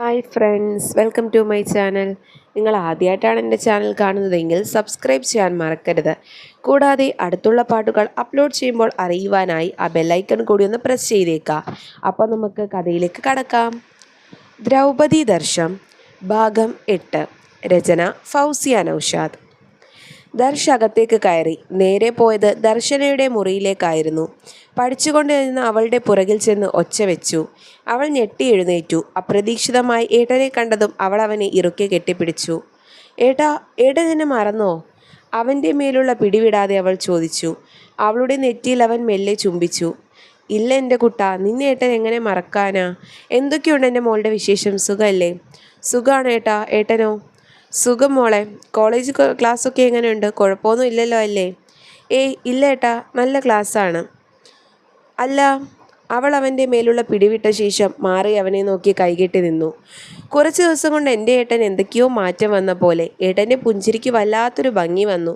Hi friends welcome to my channel നിങ്ങൾ ആദ്യമായിട്ടാണ് എന്റെ ചാനൽ കാണുന്നതെങ്കിൽ സബ്സ്ക്രൈബ് ചെയ്യാൻ മറക്കരുത്. കൂടാതെ അടുത്തുള്ള പാട്ടുകൾ അപ്ലോഡ് ചെയ്യുമ്പോൾ അറിയുവാനായി ആ ബെല്ലൈക്കൺ കൂടി ഒന്ന് പ്രസ് ചെയ്തേക്കാം. അപ്പോൾ നമുക്ക് കഥയിലേക്ക് കടക്കാം. ദ്രൗപദി ദർശം ഭാഗം എട്ട് രചന ഫൗസിയ നൗഷാദ്. ദർശ് അകത്തേക്ക് കയറി. നേരെ പോയത് ദർശനയുടെ മുറിയിലേക്കായിരുന്നു. പഠിച്ചുകൊണ്ടിരുന്ന അവളുടെ പുറകിൽ ചെന്ന് ഒച്ച വെച്ചു. അവൾ ഞെട്ടി എഴുന്നേറ്റു. അപ്രതീക്ഷിതമായി ഏട്ടനെ കണ്ടതും അവൾ അവനെ ഇറുക്കെ കെട്ടിപ്പിടിച്ചു. ഏട്ടാ ഏട്ടൻ എന്നെ മറന്നോ? അവന്റെ മേലുള്ള പിടിവിടാതെ അവൾ ചോദിച്ചു. അവളുടെ നെറ്റിയിൽ അവൻ മെല്ലെ ചുംബിച്ചു. ഇല്ല എന്റെ കുട്ട നിന്നെ ഏട്ടൻ എങ്ങനെ മറക്കാനാ? എന്തൊക്കെയുണ്ട് എന്റെ മോളുടെ വിശേഷം? സുഖമല്ലേ സുഖമാണ് ഏട്ടാ. ഏട്ടനോ? സുഖം മോളെ. കോളേജ് ക്ലാസ്സൊക്കെ എങ്ങനെയുണ്ട്? കുഴപ്പമൊന്നും ഇല്ലല്ലോ അല്ലേ? ഏയ് ഇല്ല ഏട്ടാ. നല്ല ക്ലാസ്സാണ് അല്ല അവൾ അവന്റെ മേലുള്ള പിടിവിട്ട ശേഷം മാറി അവനെ നോക്കി കൈകെട്ടി നിന്നു. കുറച്ച് ദിവസം കൊണ്ട് എന്റെ ഏട്ടൻ എന്തൊക്കെയോ മാറ്റം വന്ന പോലെ ഏട്ടന്റെ പുഞ്ചിരിക്ക് വല്ലാത്തൊരു ഭംഗി വന്നു.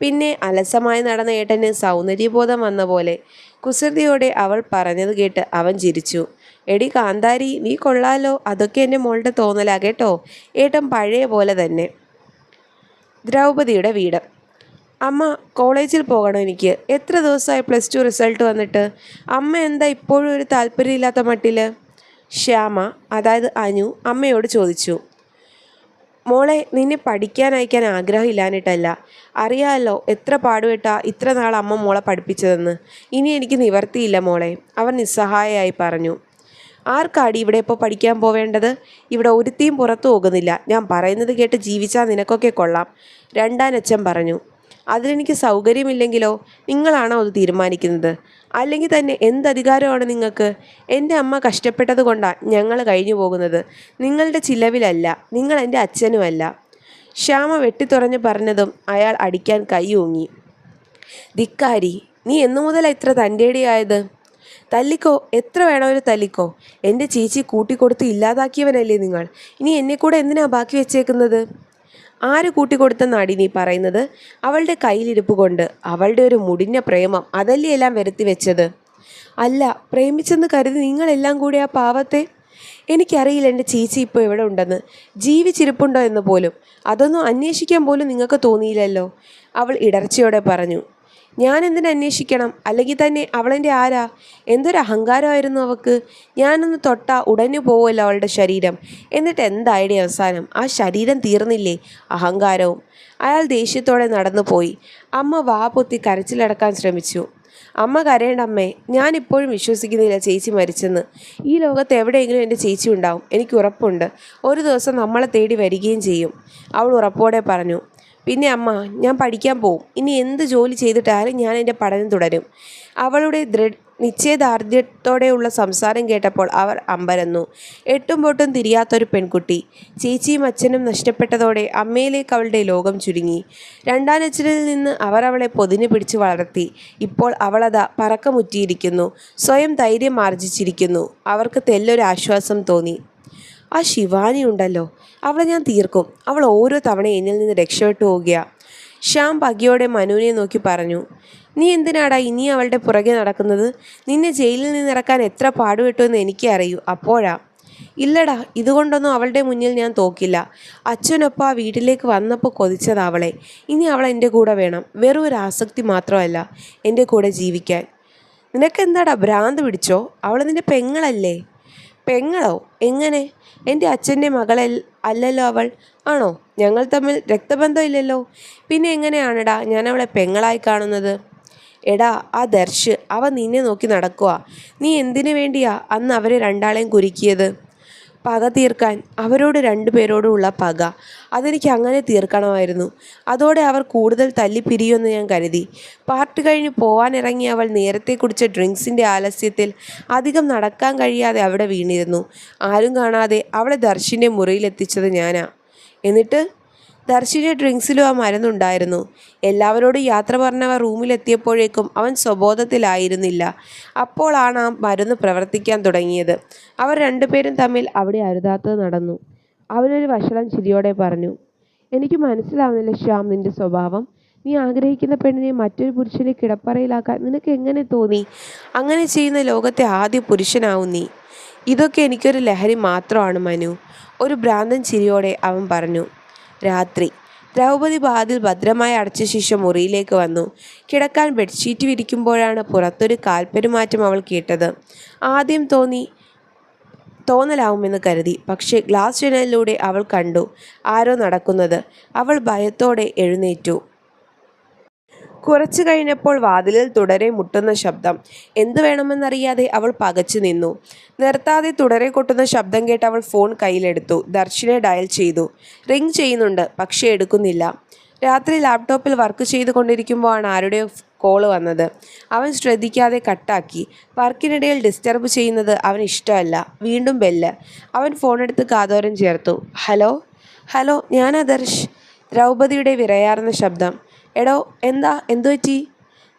പിന്നെ അലസമായി നടന്ന ഏട്ടന് സൗന്ദര്യബോധം വന്ന പോലെ കുസൃതിയോടെ അവൾ പറഞ്ഞത് കേട്ട് അവൻ ചിരിച്ചു. എടി കാന്താരി നീ കൊള്ളാലോ. അതൊക്കെ എന്റെ മോളുടെ തോന്നലാ കേട്ടോ. ഏട്ടൻ പഴയ പോലെ തന്നെ. ദ്രൗപതിയുടെ വീട്. അമ്മ കോളേജിൽ പോകണം എനിക്ക്? എത്ര ദിവസമായി പ്ലസ് ടു റിസൾട്ട് വന്നിട്ട്? അമ്മ എന്താ ഇപ്പോഴും ഒരു താല്പര്യമില്ലാത്ത മട്ടിൽ ശ്യാമ അതായത് അനു അമ്മയോട് ചോദിച്ചു. മോളെ നിന്നെ പഠിക്കാൻ അയക്കാൻ ആഗ്രഹമില്ലാഞ്ഞിട്ടല്ല അറിയാമല്ലോ എത്ര പാടുപെട്ടാ ഇത്ര നാൾ അമ്മ മോളെ പഠിപ്പിച്ചതെന്ന്. ഇനി എനിക്ക് നിവർത്തിയില്ല മോളെ. അവൻ നിസ്സഹായയായി പറഞ്ഞു. ആർക്കാടി ഇവിടെ ഇപ്പോൾ പഠിക്കാൻ പോവേണ്ടത്? ഇവിടെ ഒരുത്തിയും പുറത്തു പോകുന്നില്ല. ഞാൻ പറയുന്നത് കേട്ട് ജീവിച്ചാൽ നിനക്കൊക്കെ കൊള്ളാം. രണ്ടാനച്ഛൻ പറഞ്ഞു. അതിലെനിക്ക് സൗകര്യമില്ലെങ്കിലോ? നിങ്ങളാണോ അത് തീരുമാനിക്കുന്നത്? അല്ലെങ്കിൽ തന്നെ എന്ത് അധികാരമാണ് നിങ്ങൾക്ക്? എന്റെ അമ്മ കഷ്ടപ്പെട്ടത് കൊണ്ടാണ് ഞങ്ങൾ കഴിഞ്ഞു പോകുന്നത്. നിങ്ങളുടെ ചിലവിലല്ല. നിങ്ങൾ എന്റെ അച്ഛനുമല്ല. ശ്യാമ വെട്ടിത്തുറഞ്ഞ് പറഞ്ഞതും അയാൾ അടിക്കാൻ കൈ ഊങ്ങി. ധിക്കാരി നീ എന്നു മുതലാണ് ഇത്ര തന്റെടിയായത്? തല്ലിക്കോ? എത്ര വേണമെങ്കിലും തല്ലിക്കോ? എന്റെ ചേച്ചി കൂട്ടിക്കൊടുത്ത് ഇല്ലാതാക്കിയവനല്ലേ നിങ്ങൾ. ഇനി എന്നെ കൂടെ എന്തിനാ ബാക്കി വെച്ചേക്കുന്നത്? ആര് കൂട്ടിക്കൊടുത്തെന്നാടി നീ പറയുന്നത്? അവളുടെ കയ്യിലിരിപ്പ് കൊണ്ട്. അവളുടെ ഒരു മുടിഞ്ഞ പ്രേമം. അതല്ലേ എല്ലാം വരുത്തി വെച്ചത്? അല്ല പ്രേമിച്ചെന്ന് കരുതി നിങ്ങളെല്ലാം കൂടി ആ പാവത്തെ? എനിക്കറിയില്ല എന്റെ ചേച്ചി ഇപ്പോൾ എവിടെ ഉണ്ടെന്ന്. ജീവിച്ചിരിപ്പുണ്ടോ എന്ന് പോലും. അതൊന്നും അന്വേഷിക്കാൻ പോലും നിങ്ങൾക്ക് തോന്നിയില്ലല്ലോ. അവൾ ഇടർച്ചയോടെ പറഞ്ഞു. ഞാൻ എന്തിനെ അന്വേഷിക്കണം? അല്ലെങ്കിൽ തന്നെ അവളെന്റെ ആരാ? എന്തൊരു അഹങ്കാരമായിരുന്നു അവൾക്ക്. ഞാനൊന്ന് തൊട്ട ഉടഞ്ഞു പോവുമല്ലോ അവളുടെ ശരീരം. എന്നിട്ട് എന്തായിടെ അവസാനം? ആ ശരീരം തീർന്നില്ലേ? അഹങ്കാരവും. അയാൾ ദേഷ്യത്തോടെ നടന്നു പോയി. അമ്മ വാ പൊത്തി കരച്ചിലടക്കാൻ ശ്രമിച്ചു. അമ്മ കരയണമ്മേ ഞാൻ ഇപ്പോഴും വിശ്വസിക്കുന്നില്ല ചേച്ചി മരിച്ചെന്ന്. ഈ ലോകത്ത് എവിടെയെങ്കിലും എന്റെ ചേച്ചി ഉണ്ടാവും. എനിക്ക് ഉറപ്പുണ്ട്. ഒരു ദിവസം നമ്മളെ തേടി വരികയും ചെയ്യും. അവൾ ഉറപ്പോടെ പറഞ്ഞു. പിന്നെ അമ്മ ഞാൻ പഠിക്കാൻ പോവും. ഇനി എന്ത് ജോലി ചെയ്തിട്ടായാലും ഞാൻ എന്റെ പഠനം തുടരും. അവളുടെ ദൃഢ നിശ്ചയദാർഢ്യത്തോടെയുള്ള സംസാരം കേട്ടപ്പോൾ അവർ അമ്പരന്നു. എട്ടും പൊട്ടും തിരിയാത്തൊരു പെൺകുട്ടി. ചേച്ചിയും അച്ഛനും നഷ്ടപ്പെട്ടതോടെ അമ്മയിലേക്ക് അവളുടെ ലോകം ചുരുങ്ങി. രണ്ടാനച്ഛനിൽ നിന്ന് അവർ അവളെ പൊതിഞ്ഞു പിടിച്ച് വളർത്തി. ഇപ്പോൾ അവളതാ പറക്കമുറ്റിയിരിക്കുന്നു. സ്വയം ധൈര്യം ആർജിച്ചിരിക്കുന്നു. അവർക്ക് തെല്ലൊരു ആശ്വാസം തോന്നി. ആ ശിവാനി ഉണ്ടല്ലോ അവളെ ഞാൻ തീർക്കും. അവൾ ഓരോ തവണ എന്നിൽ നിന്ന് രക്ഷപ്പെട്ടു പോകുക. ശ്യാം പകിയോടെ മനുവിനെ നോക്കി പറഞ്ഞു നീ എന്തിനാടാ ഇനി അവളുടെ പുറകെ നടക്കുന്നത്? നിന്നെ ജയിലിൽ നിന്നിറക്കാൻ എത്ര പാടുപെട്ടു എന്ന് എനിക്കറിയൂ അപ്പോഴാ. ഇല്ലടാ ഇതുകൊണ്ടൊന്നും അവളുടെ മുന്നിൽ ഞാൻ തോക്കില്ല. അച്ഛനൊപ്പം ആ വീട്ടിലേക്ക് വന്നപ്പോൾ കൊതിച്ചത് അവളെ. ഇനി അവളെ എന്റെ കൂടെ വേണം. വെറും ഒരു ആസക്തി മാത്രമല്ല എന്റെ കൂടെ ജീവിക്കാൻ. നിനക്കെന്താടാ ഭ്രാന്ത് പിടിച്ചോ? അവൾ നിന്റെ പെങ്ങളല്ലേ? പെങ്ങളോ? എങ്ങനെ? എന്റെ അച്ഛന്റെ മകളെ അല്ലല്ലോ അവൾ. ആണോ? ഞങ്ങൾ തമ്മിൽ രക്തബന്ധം ഇല്ലല്ലോ പിന്നെ എങ്ങനെയാണെടാ ഞാൻ അവളെ പെങ്ങളായി കാണുന്നത്? എടാ ആ ദർശ് അവ നിന്നെ നോക്കി നടക്കുക നീ എന്തിനു വേണ്ടിയാ അന്ന് അവരെ രണ്ടാളെയും കുരുക്കിയത്? പക തീർക്കാൻ അവരോട് രണ്ടുപേരോടുമുള്ള പക. അതെനിക്ക് അങ്ങനെ തീർക്കണമായിരുന്നു. അതോടെ അവർ കൂടുതൽ തല്ലിപ്പിരിയുമെന്ന് ഞാൻ കരുതി. പാർട്ടി കഴിഞ്ഞ് പോവാനിറങ്ങി അവൾ നേരത്തെ കുടിച്ച ഡ്രിങ്ക്സിന്റെ ആലസ്യത്തിൽ അധികം നടക്കാൻ കഴിയാതെ അവിടെ വീണിരുന്നു. ആരും കാണാതെ അവളെ ദർശിന്റെ മുറിയിലെത്തിച്ചത് ഞാനാ. എന്നിട്ട് ദർശിന്റെ ഡ്രിങ്ക്സിലും ആ മരുന്നുണ്ടായിരുന്നു. എല്ലാവരോടും യാത്ര പറഞ്ഞവർ റൂമിലെത്തിയപ്പോഴേക്കും അവൻ സ്വബോധത്തിലായിരുന്നില്ല. അപ്പോഴാണ് ആ മരുന്ന് പ്രവർത്തിക്കാൻ തുടങ്ങിയത്. അവർ രണ്ടുപേരും തമ്മിൽ അവിടെ അരുതാത്തത് നടന്നു. അവനൊരു വഷളം ചിരിയോടെ പറഞ്ഞു എനിക്ക് മനസ്സിലാവുന്നില്ല ശ്യാം നിന്റെ സ്വഭാവം. നീ ആഗ്രഹിക്കുന്ന പെണ്ണിനെ മറ്റൊരു പുരുഷനെ കിടപ്പറയിലാക്കാൻ നിനക്ക് എങ്ങനെ തോന്നി? അങ്ങനെ ചെയ്യുന്ന ലോകത്തെ ആദ്യ പുരുഷനാവും നീ. ഇതൊക്കെ എനിക്കൊരു ലഹരി മാത്രമാണ് മനു ഒരു ഭ്രാന്തൻ ചിരിയോടെ അവൻ പറഞ്ഞു. രാത്രി. ദ്രൗപതി വാതിൽ ഭദ്രമായി അടച്ച ശേഷം മുറിയിലേക്ക് വന്നു. കിടക്കാൻ ബെഡ്ഷീറ്റ് വിരിക്കുമ്പോഴാണ് പുറത്തൊരു കാൽപ്പെരുമാറ്റം അവൾ കേട്ടത്. ആദ്യം തോന്നി തോന്നലാവുമെന്ന് കരുതി. പക്ഷേ ഗ്ലാസ് ജനലിലൂടെ അവൾ കണ്ടു ആരോ നടക്കുന്നത്. അവൾ ഭയത്തോടെ എഴുന്നേറ്റു. കുറച്ചു കഴിഞ്ഞപ്പോൾ വാതിലിൽ തുടരെ മുട്ടുന്ന ശബ്ദം. എന്തു വേണമെന്നറിയാതെ അവൾ പകച്ചു നിന്നു. നിർത്താതെ തുടരെ കൊട്ടുന്ന ശബ്ദം കേട്ട് അവൾ ഫോൺ കയ്യിലെടുത്തു. ദർശനെ ഡയൽ ചെയ്തു. റിംഗ് ചെയ്യുന്നുണ്ട് പക്ഷേ എടുക്കുന്നില്ല. രാത്രി ലാപ്ടോപ്പിൽ വർക്ക് ചെയ്തുകൊണ്ടിരിക്കുമ്പോഴാണ് ആരുടെ കോൾ വന്നത്. അവൻ ശ്രദ്ധിക്കാതെ കട്ടാക്കി. വർക്കിനിടയിൽ ഡിസ്റ്റർബ് ചെയ്യുന്നത് അവൻ ഇഷ്ടമല്ല. വീണ്ടും ബെല്ല്. അവൻ ഫോണെടുത്ത് കാതോരം ചേർത്തു. ഹലോ? ഹലോ ഞാൻ ആദർശ് ദ്രൗപതിയുടെ വിറയാർന്ന ശബ്ദം. എടോ എന്താ? എന്തു പറ്റി?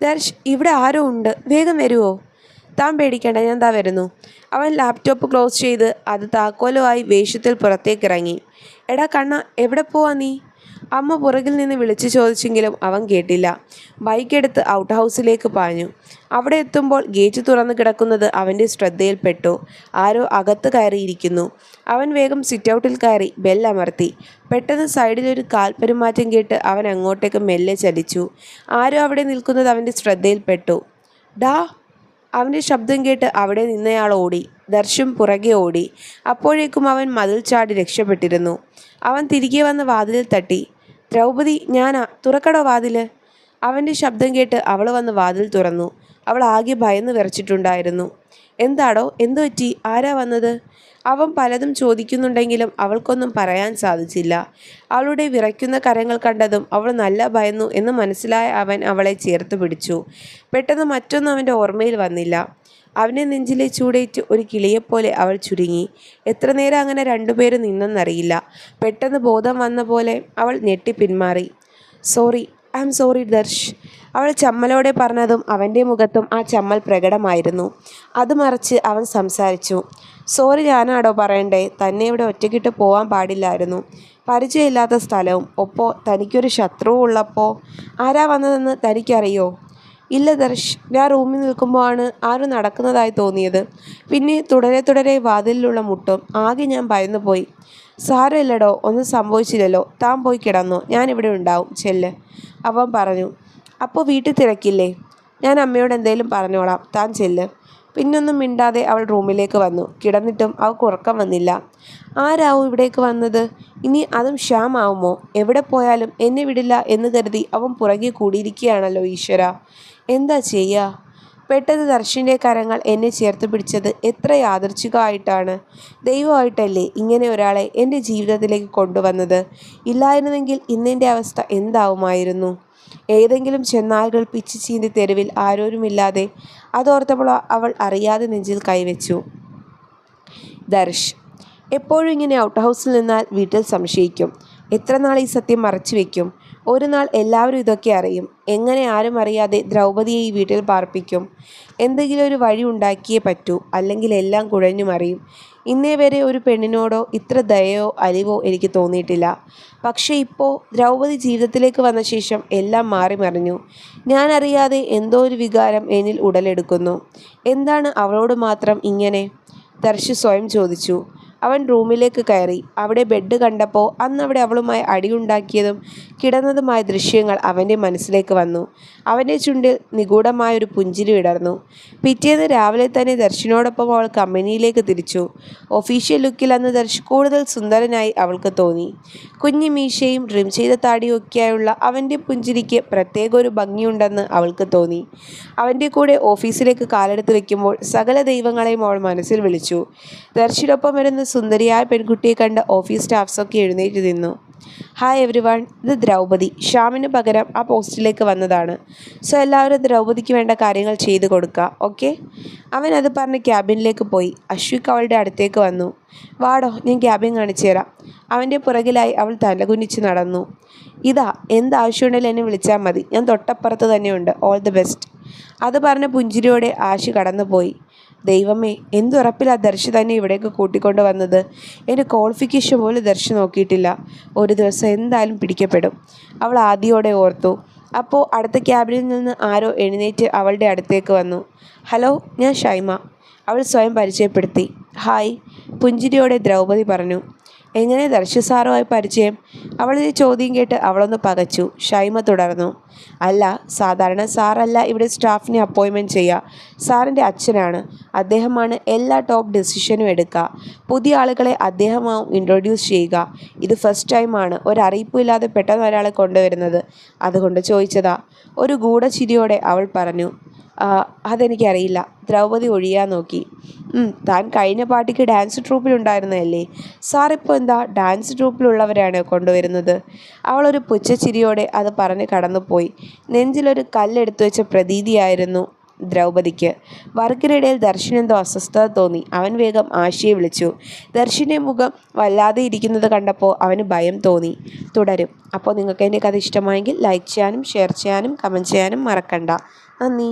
ദർശ് ഇവിടെ ആരോ ഉണ്ട്. വേഗം വരുമോ താൻ പേടിക്കേണ്ട ഞാൻ താ വരുന്നു. അവൻ ലാപ്ടോപ്പ് ക്ലോസ് ചെയ്ത് അത് താക്കോലുമായി പുറത്തേക്ക് ഇറങ്ങി എടാ കണ്ണ എവിടെ പോവാ നീ? അമ്മ പുറകിൽ നിന്ന് വിളിച്ചു ചോദിച്ചെങ്കിലും അവൻ കേട്ടില്ല. ബൈക്കെടുത്ത് ഔട്ട് ഹൗസിലേക്ക് പാഞ്ഞു. അവിടെ എത്തുമ്പോൾ ഗേറ്റ് തുറന്നു കിടക്കുന്നത് അവന്റെ ശ്രദ്ധയിൽപ്പെട്ടു. ആരോ അകത്ത് കയറിയിരിക്കുന്നു. അവൻ വേഗം സിറ്റൗട്ടിൽ കയറി അമർത്തി. പെട്ടെന്ന് സൈഡിലൊരു കാൽപ്പെരുമാറ്റം കേട്ട് അവൻ അങ്ങോട്ടേക്ക് മെല്ലെ ചലിച്ചു. ആരോ അവിടെ നിൽക്കുന്നത് അവന്റെ ശ്രദ്ധയിൽപ്പെട്ടു. ഡാ അവന്റെ ശബ്ദം കേട്ട് അവിടെ നിന്നയാൾ ഓടി. ദർശം പുറകെ ഓടി. അപ്പോഴേക്കും അവൻ മതിൽ ചാടി രക്ഷപ്പെട്ടിരുന്നു. അവൻ തിരികെ വന്ന് വാതിലിൽ തട്ടി. ദ്രൗപദി ഞാനാ തുറക്കടോ വാതിൽ? അവന്റെ ശബ്ദം കേട്ട് അവൾ വന്ന് വാതിൽ തുറന്നു. അവൾ ആകെ ഭയന്ന് വിറച്ചിട്ടുണ്ടായിരുന്നു. എന്താടോ? എന്തു പറ്റി? ആരാ വന്നത്? അവൻ പലതും ചോദിക്കുന്നുണ്ടെങ്കിലും അവൾക്കൊന്നും പറയാൻ സാധിച്ചില്ല. അവളുടെ വിറയ്ക്കുന്ന കരങ്ങൾ കണ്ടതും അവൾ നല്ല ഭയന്നു എന്ന് മനസ്സിലായ അവൻ അവളെ ചേർത്ത് പിടിച്ചു. പെട്ടെന്ന് മറ്റൊന്നും അവന്റെ ഓർമ്മയിൽ വന്നില്ല. അവനെ നെഞ്ചിലെ ചൂടേറ്റ് ഒരു കിളിയെപ്പോലെ അവൾ ചുരുങ്ങി. എത്ര നേരം അങ്ങനെ രണ്ടുപേരും നിന്നെന്നറിയില്ല. പെട്ടെന്ന് ബോധം വന്ന പോലെ അവൾ ഞെട്ടി പിന്മാറി. Sorry I am sorry Darsh. അവൾ ചമ്മലോടെ പറഞ്ഞതും അവന്റെ മുഖത്തും ആ ചമ്മൽ പ്രകടമായിരുന്നു. അത് മറിച്ച് അവൻ സംസാരിച്ചു. സോറി ഞാനാടോ പറയണ്ടേ തന്നെ ഇവിടെ ഒറ്റയ്ക്കിട്ട് പോകാൻ പാടില്ലായിരുന്നു. പരിചയമില്ലാത്ത സ്ഥലവും. ഒപ്പോ തനിക്കൊരു ശത്രുവും ഉള്ളപ്പോൾ ആരാ വന്നതെന്ന് തനിക്കറിയോ? ഇല്ല ദർശ് ഞാൻ റൂമിൽ നിൽക്കുമ്പോഴാണ് ആരും നടക്കുന്നതായി തോന്നിയത്. പിന്നെ തുടരെ തുടരെ വാതിലിലുള്ള മുട്ടും ആകെ ഞാൻ ഭയന്നു പോയി സാരമില്ലടോ ഒന്നും സംഭവിച്ചില്ലല്ലോ. താൻ പോയി കിടന്നു. ഞാനിവിടെ ഉണ്ടാവും. ചെല്ല്. അവൻ പറഞ്ഞു. അപ്പോൾ വീട്ടിൽ തിരക്കില്ലേ? ഞാൻ അമ്മയോട് എന്തേലും പറഞ്ഞോളാം. താൻ ചെല്ല്. പിന്നൊന്നും മിണ്ടാതെ അവൾ റൂമിലേക്ക് വന്നു. കിടന്നിട്ടും അവൾക്ക് ഉറക്കം വന്നില്ല. ആരാവും ഇവിടേക്ക് വന്നത്? ഇനി അതും ശ്യാം ആവുമോ എവിടെ പോയാലും എന്നെ വിടില്ല എന്ന് കരുതി അവൻ പുറകെ കൂടിയിരിക്കുകയാണല്ലോ ഈശ്വര. എന്താ ചെയ്യുക പെട്ടെന്ന് ദർശിന്റെ കരങ്ങൾ എന്നെ ചേർത്ത് പിടിച്ചത് എത്ര യാദർച്ഛികമായിട്ടാണ് ദൈവമായിട്ടല്ലേ ഇങ്ങനെ ഒരാളെ എന്റെ ജീവിതത്തിലേക്ക് കൊണ്ടുവന്നത്? ഇല്ലായിരുന്നെങ്കിൽ ഇന്നെന്റെ അവസ്ഥ എന്താവുമായിരുന്നു? ഏതെങ്കിലും ചെന്നായ്കൾ പിച്ച് ചീന്തി തെരുവിൽ ആരോരുമില്ലാതെ അതോർത്തപ്പോൾ അവൾ അറിയാതെ നെഞ്ചിൽ കൈവച്ചു. ദർശ് എപ്പോഴും ഇങ്ങനെ ഔട്ട് ഹൗസിൽ നിന്നാൽ വീട്ടിൽ സംശയിക്കും. എത്ര നാൾ ഈ സത്യം മറച്ചു വെക്കും? ഒരു നാൾ എല്ലാവരും ഇതൊക്കെ അറിയും. എങ്ങനെ ആരും അറിയാതെ ദ്രൗപതിയെ ഈ വീട്ടിൽ പാർപ്പിക്കും? എന്തെങ്കിലും ഒരു വഴി ഉണ്ടാക്കിയേ പറ്റൂ അല്ലെങ്കിൽ എല്ലാം കുഴഞ്ഞു മറിയും. ഇന്നേ വരെ ഒരു പെണ്ണിനോടോ ഇത്ര ദയയോ അലിവോ എനിക്ക് തോന്നിയിട്ടില്ല. പക്ഷേ ഇപ്പോൾ ദ്രൗപതി ജീവിതത്തിലേക്ക് വന്ന ശേഷം എല്ലാം മാറി മറിഞ്ഞു. ഞാൻ അറിയാതെ എന്തോ ഒരു വികാരം എന്നിൽ ഉടലെടുക്കുന്നു. എന്താണ് അവളോട് മാത്രം ഇങ്ങനെ? ദർശി സ്വയം ചോദിച്ചു. അവൻ റൂമിലേക്ക് കയറി. അവിടെ ബെഡ് കണ്ടപ്പോൾ അന്ന് അവിടെ അവളുമായി അടിയുണ്ടാക്കിയതും കിടന്നതുമായ ദൃശ്യങ്ങൾ അവന്റെ മനസ്സിലേക്ക് വന്നു. അവന്റെ ചുണ്ടിൽ നിഗൂഢമായൊരു പുഞ്ചിരി വിടർന്നു. പിറ്റേന്ന് രാവിലെ തന്നെ ദർശനോടൊപ്പം അവൾ കമ്പനിയിലേക്ക് തിരിച്ചു. ഒഫീഷ്യൽ ലുക്കിൽ അന്ന് ദർശ് കൂടുതൽ സുന്ദരനായി അവൾക്ക് തോന്നി. കുഞ്ഞു മീശയും ഡ്രിം ചെയ്ത താടിയും ഒക്കെയായുള്ള അവന്റെ പുഞ്ചിരിക്ക് പ്രത്യേക ഒരു ഭംഗിയുണ്ടെന്ന് അവൾക്ക് തോന്നി. അവന്റെ കൂടെ ഓഫീസിലേക്ക് കാലെടുത്ത് വയ്ക്കുമ്പോൾ സകല ദൈവങ്ങളെയും അവൾ മനസ്സിൽ വിളിച്ചു. ദർശിനൊപ്പം വരുന്ന സുന്ദരിയായ പെൺകുട്ടിയെ കണ്ട ഓഫീസ് സ്റ്റാഫ്സൊക്കെ എഴുന്നേറ്റ് നിന്നു. ഹായ് എവരി വൺ ഇത് ദ്രൗപതി ഷ്യാമിന് പകരം ആ പോസ്റ്റിലേക്ക് വന്നതാണ്. സോ എല്ലാവരും ദ്രൗപതിക്ക് വേണ്ട കാര്യങ്ങൾ ചെയ്തു കൊടുക്കുക ഓക്കെ അവൻ അത് പറഞ്ഞ് ക്യാബിനിലേക്ക് പോയി. അശ്വിക് അവളുടെ അടുത്തേക്ക് വന്നു. വാടോ ഞാൻ ക്യാബിൻ കാണിച്ചു തരാം. അവന്റെ പുറകിലായി അവൾ തലകുനിച്ച് നടന്നു. ഇതാ എന്താവശ്യമുണ്ടെങ്കിലും എന്നെ വിളിച്ചാൽ മതി. ഞാൻ തൊട്ടപ്പുറത്ത് തന്നെയുണ്ട്. ഓൾ ദി ബെസ്റ്റ് അത് പറഞ്ഞ പുഞ്ചിരിയോടെ ആശി കടന്നുപോയി. ദൈവമേ എന്തുറപ്പിലാ ദർശി തന്നെ ഇവിടേക്ക് കൂട്ടിക്കൊണ്ട് വന്നത്? എന്റെ ക്വാളിഫിക്കേഷൻ പോലെ ദർശി നോക്കിയിട്ടില്ല. ഒരു ദിവസം എന്തായാലും പിടിക്കപ്പെടും. അവൾ ആദ്യോടെ ഓർത്തു. അപ്പോൾ അടുത്ത ക്യാബിനിൽ നിന്ന് ആരോ എഴുന്നേറ്റ് അവളുടെ അടുത്തേക്ക് വന്നു. ഹലോ ഞാൻ ഷൈമ. അവൾ സ്വയം പരിചയപ്പെടുത്തി. ഹായ് പുഞ്ചിരിയോടെ ദ്രൗപദി പറഞ്ഞു. എങ്ങനെ ദർശി സാറുമായി പരിചയം? അവളുടെ ചോദ്യം കേട്ട് അവളൊന്ന് പകച്ചു. ഷൈമ തുടർന്നു. അല്ല സാധാരണ സാറല്ല ഇവിടെ സ്റ്റാഫിനെ അപ്പോയിൻമെന്റ് ചെയ്യുക. സാറിന്റെ അച്ഛനാണ്. അദ്ദേഹമാണ് എല്ലാ ടോപ്പ് ഡെസിഷനും എടുക്കുക. പുതിയ ആളുകളെ അദ്ദേഹമാവും ഇൻട്രൊഡ്യൂസ് ചെയ്യുക. ഇത് ഫസ്റ്റ് ടൈമാണ്. ഒരറിയിപ്പും ഇല്ലാതെ പെട്ടെന്ന് ഒരാളെ കൊണ്ടുവരുന്നത്. അതുകൊണ്ട് ചോദിച്ചതാ. ഒരു ഗൂഢചിരിയോടെ അവൾ പറഞ്ഞു. "ആ, അതെനിക്കറിയില്ല. ദ്രൗപദി ഒഴിയാൻ നോക്കി. താൻ കഴിഞ്ഞ പാർട്ടിക്ക് ഡാൻസ് ട്രൂപ്പിലുണ്ടായിരുന്നതല്ലേ? സാറിപ്പോൾ എന്താ ഡാൻസ് ട്രൂപ്പിലുള്ളവരാണ് കൊണ്ടുവരുന്നത്? അവളൊരു പുച്ഛച്ചിരിയോടെ അത് പറഞ്ഞ് കടന്നുപോയി. നെഞ്ചിലൊരു കല്ലെടുത്തു വെച്ച പ്രതീതിയായിരുന്നു ദ്രൗപദിക്ക്. വർക്കിനിടയിൽ ദർശനെന്തോ അസ്വസ്ഥത തോന്നി. അവൻ വേഗം ആശയെ വിളിച്ചു. ദർശിന്റെ മുഖം വല്ലാതെ ഇരിക്കുന്നത് കണ്ടപ്പോൾ അവന് ഭയം തോന്നി. തുടരും. അപ്പോൾ നിങ്ങൾക്ക് എന്റെ കഥ ഇഷ്ടമായെങ്കിൽ ലൈക്ക് ചെയ്യാനും ഷെയർ ചെയ്യാനും കമന്റ് ചെയ്യാനും മറക്കണ്ട. നന്ദി.